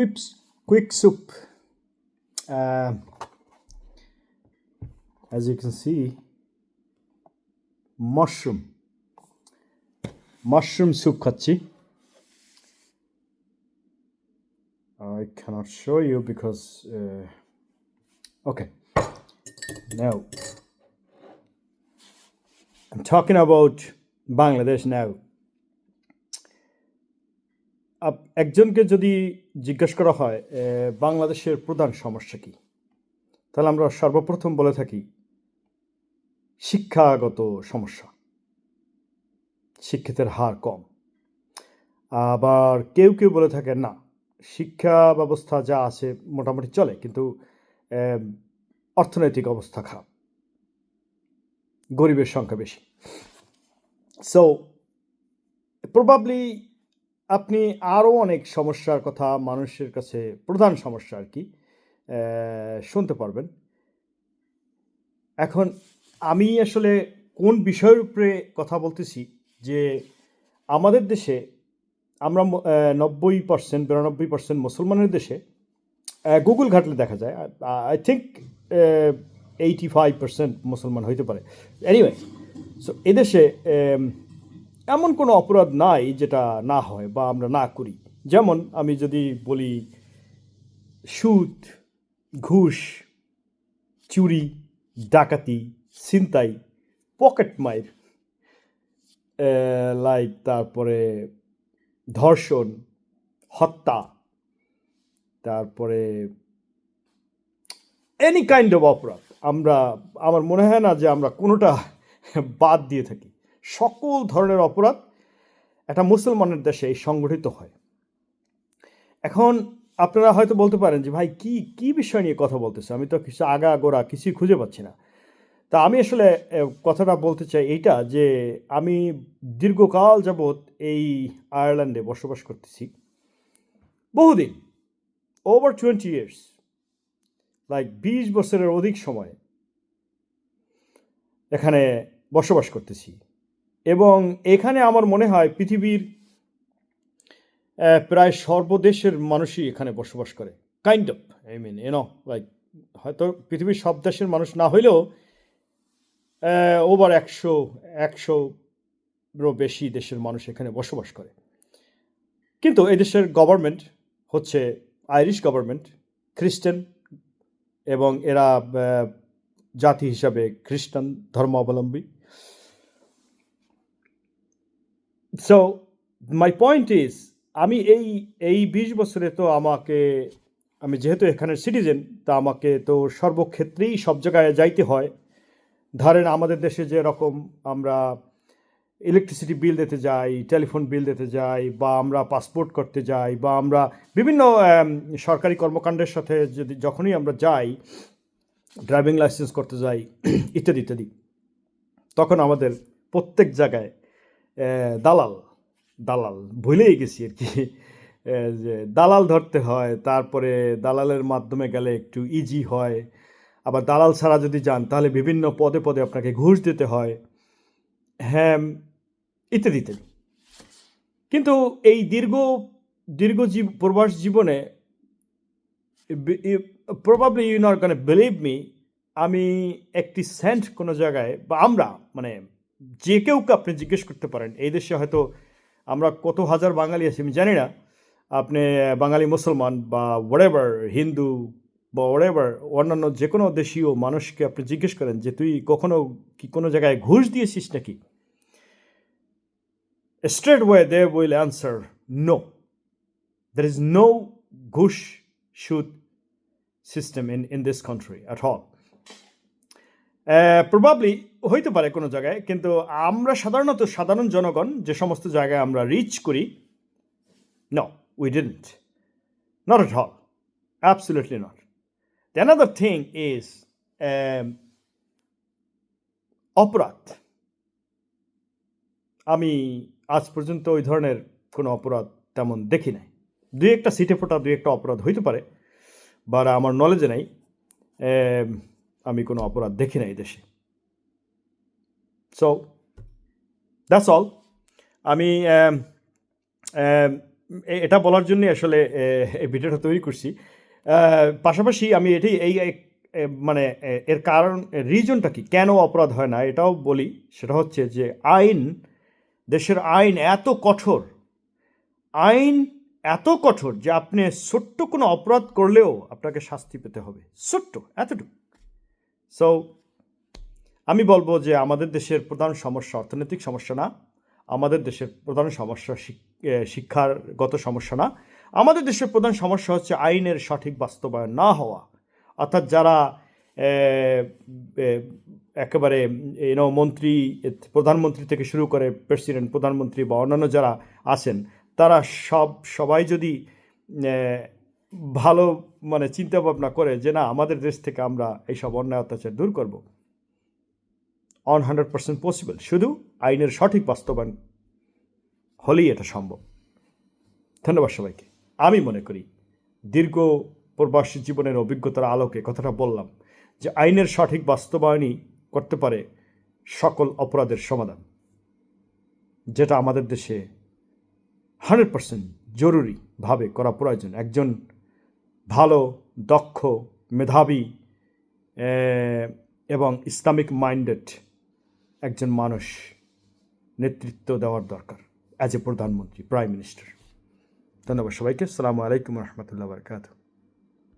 Quips, quick soup. Uh, as you can see, mushroom. Mushroom soup kachi. I cannot show you because. Uh, okay. Now, I'm talking about Bangladesh now. একজনকে যদি জিজ্ঞেস করা হয় বাংলাদেশের প্রধান সমস্যা কি? তাহলে আমরা সর্বপ্রথম বলে থাকি, শিক্ষাগত সমস্যা। শিক্ষিতের হার কম। আবার কেউ কেউ বলে থাকে না, শিক্ষা ব্যবস্থা যা আছে মোটামুটি চলে, কিন্তু অর্থনৈতিক অবস্থা খারাপ। গরিবের সংখ্যা বেশি। সো প্রবাবলি আপনি আরও অনেক সমস্যার কথা মানুষের কাছে, প্রধান সমস্যা আর কি শুনতে পারবেন। এখন আমি আসলে কোন বিষয়ের উপরে কথা বলতেছি? যে আমাদের দেশে আমরা নব্বই পার্সেন্ট, বিরানব্বই পার্সেন্ট মুসলমানের দেশে গুগল ঘাটলে দেখা যায় I think eighty five percent মুসলমান হইতে পারে। এনিওয়ে সো এদেশে এমন কোনো অপরাধ নাই যেটা না হয় বা আমরা না করি। যেমন আমি যদি বলি, সুদ, ঘুষ, চুরি, ডাকাতি, ছিনতাই, পকেট মাইর লাইক তারপরে ধর্ষণ, হত্যা, তারপরে এনি কাইন্ড অফ অপরাধ, আমরা, আমার মনে হয় না যে আমরা কোনোটা বাদ দিয়ে থাকি। সকল ধরনের অপরাধ একটা মুসলমানের দেশে সংগঠিত হয়। এখন আপনারা হয়তো বলতে পারেন যে, ভাই, কি কি বিষয় নিয়ে কথা বলতেছে? আমি তো কিছু আগা গোড়া কিছুই খুঁজে পাচ্ছি না। তা আমি আসলে কথাটা বলতে চাই এইটা যে, আমি দীর্ঘকাল যাবৎ এই আয়ারল্যান্ডে বসবাস করতেছি। বহুদিন ওভার টোয়েন্টি ইয়ার্স লাইক বিশ বছরের অধিক সময় এখানে বসবাস করতেছি। এবং এখানে আমার মনে হয় পৃথিবীর প্রায় সর্বদেশের মানুষই এখানে বসবাস করে। কাইন্ড অফ আই মিন এনো লাইক হয়তো পৃথিবীর সব দেশের মানুষ না হইলেও ওভার একশো, একশোরও বেশি দেশের মানুষ এখানে বসবাস করে। কিন্তু এই দেশের গভর্নমেন্ট হচ্ছে আইরিশ গভর্নমেন্ট খ্রিস্টান এবং এরা জাতি হিসাবে খ্রিস্টান ধর্মাবলম্বী। সো মাই পয়েন্ট ইজ আমি এই এই বিশ বছরে তো আমাকে, আমি যেহেতু এখানের সিটিজেন তা আমাকে তো সর্বক্ষেত্রেই সব জায়গায় যাইতে হয়। ধরেন আমাদের দেশে যেরকম আমরা ইলেকট্রিসিটি বিল দিতে যাই টেলিফোন বিল দিতে যাই, বা আমরা পাসপোর্ট করতে যাই, বা আমরা বিভিন্ন সরকারি কর্মকাণ্ডের সাথে যদি, যখনই আমরা যাই ড্রাইভিং লাইসেন্স করতে যাই, ইত্যাদি ইত্যাদি, তখন আমাদের প্রত্যেক জায়গায় দালাল দালাল ভুলেই গেছি আর কি। যে দালাল ধরতে হয়, তারপরে দালালের মাধ্যমে গেলে একটু ইজি হয়। আবার দালাল ছাড়া যদি যান, তাহলে বিভিন্ন পদে পদে আপনাকে ঘুষ দিতে হয়। হ্যাঁ ইত্যাদি ইত্যাদি কিন্তু এই দীর্ঘ দীর্ঘ জীব, প্রবাস জীবনে probably you not gonna believe me আমি একটি সেন্ট কোনো জায়গায়, বা আমরা মানে যে কেউকে আপনি জিজ্ঞেস করতে পারেন এই দেশে হয়তো আমরা কত হাজার বাঙালি আছি আমি জানি না আপনি বাঙালি মুসলমান বা ওয়ারেভার হিন্দু বা ওয়ারেভার অন্যান্য যে কোনো দেশীয় মানুষকে আপনি জিজ্ঞেস করেন যে তুই কখনো কি কোনো জায়গায় ঘুষ দিয়েছিস নাকি straight away they will answer no. There is no ঘুষ সুদ system in, in this country at all. Probably হইতে পারে কোনো জায়গায় কিন্তু আমরা সাধারণত সাধারণ জনগণ যে সমস্ত জায়গায় আমরা রিচ করি no we didn't not all. Absolutely not. The another thing is um, অপরাধ। আমি আজ পর্যন্ত ওই ধরনের কোনো অপরাধ তেমন দেখি নাই। দুই একটা সিটে ফোটা দুই একটা অপরাধ হইতে পারে বা আমার নলেজে নাই। আমি কোনো অপরাধ দেখি না এই দেশে। সো দ্যাটস অল আমি এম, এ- এটা বলার জন্য আসলে এই ভিডিওটা তৈরি করছি। পাশাপাশি আমি এই এই- মানে এর কারণ রিজনটা কি? কেন অপরাধ হয় না? এটাও বলি। সেটা হচ্ছে যে আইন দেশের আইন এত কঠোর আইন এত কঠোর যে আপনি ছোট্ট কোনো অপরাধ করলেও আপনাকে শাস্তি পেতে হবে। ছোট্ট এতটুকু। সো আমি বলব যে আমাদের দেশের প্রধান সমস্যা অর্থনৈতিক সমস্যা না। আমাদের দেশের প্রধান সমস্যা শিক- এ, শিক্ষাগত সমস্যা না। আমাদের দেশের প্রধান সমস্যা হচ্ছে আইনের সঠিক বাস্তবায়ন না হওয়া। অর্থাৎ যারা একেবারে ইউনো মন্ত্রী প্রধানমন্ত্রী থেকে শুরু করে প্রেসিডেন্ট প্রধানমন্ত্রী বা অন্যান্য যারা আছেন তারা সব সবাই যদি ভালো মানে চিন্তা ভাবনা করে যে না, আমাদের দেশ থেকে আমরা এইসব অন্যায় অত্যাচার দূর করব। অন হান্ড্রেড পার্সেন্ট পসিবল শুধু আইনের সঠিক বাস্তবায়ন হলেই এটা সম্ভব। ধন্যবাদ সবাইকে। আমি মনে করি, দীর্ঘ প্রবাসী জীবনের অভিজ্ঞতার আলোকে কথাটা বললাম যে আইনের সঠিক বাস্তবায়নই করতে পারে সকল অপরাধের সমাধান। যেটা আমাদের দেশে হান্ড্রেড পার্সেন্ট জরুরিভাবে করা প্রয়োজন। একজন ভালো, দক্ষ, মেধাবী এবং ইসলামিক মাইন্ডেড একজন মানুষ নেতৃত্ব দেওয়ার দরকার অ্যাজ এ প্রধানমন্ত্রী প্রাইম মিনিস্টার ধন্যবাদ সবাইকে। আসসালামু আলাইকুম রহমতুল্লাহ বারকাত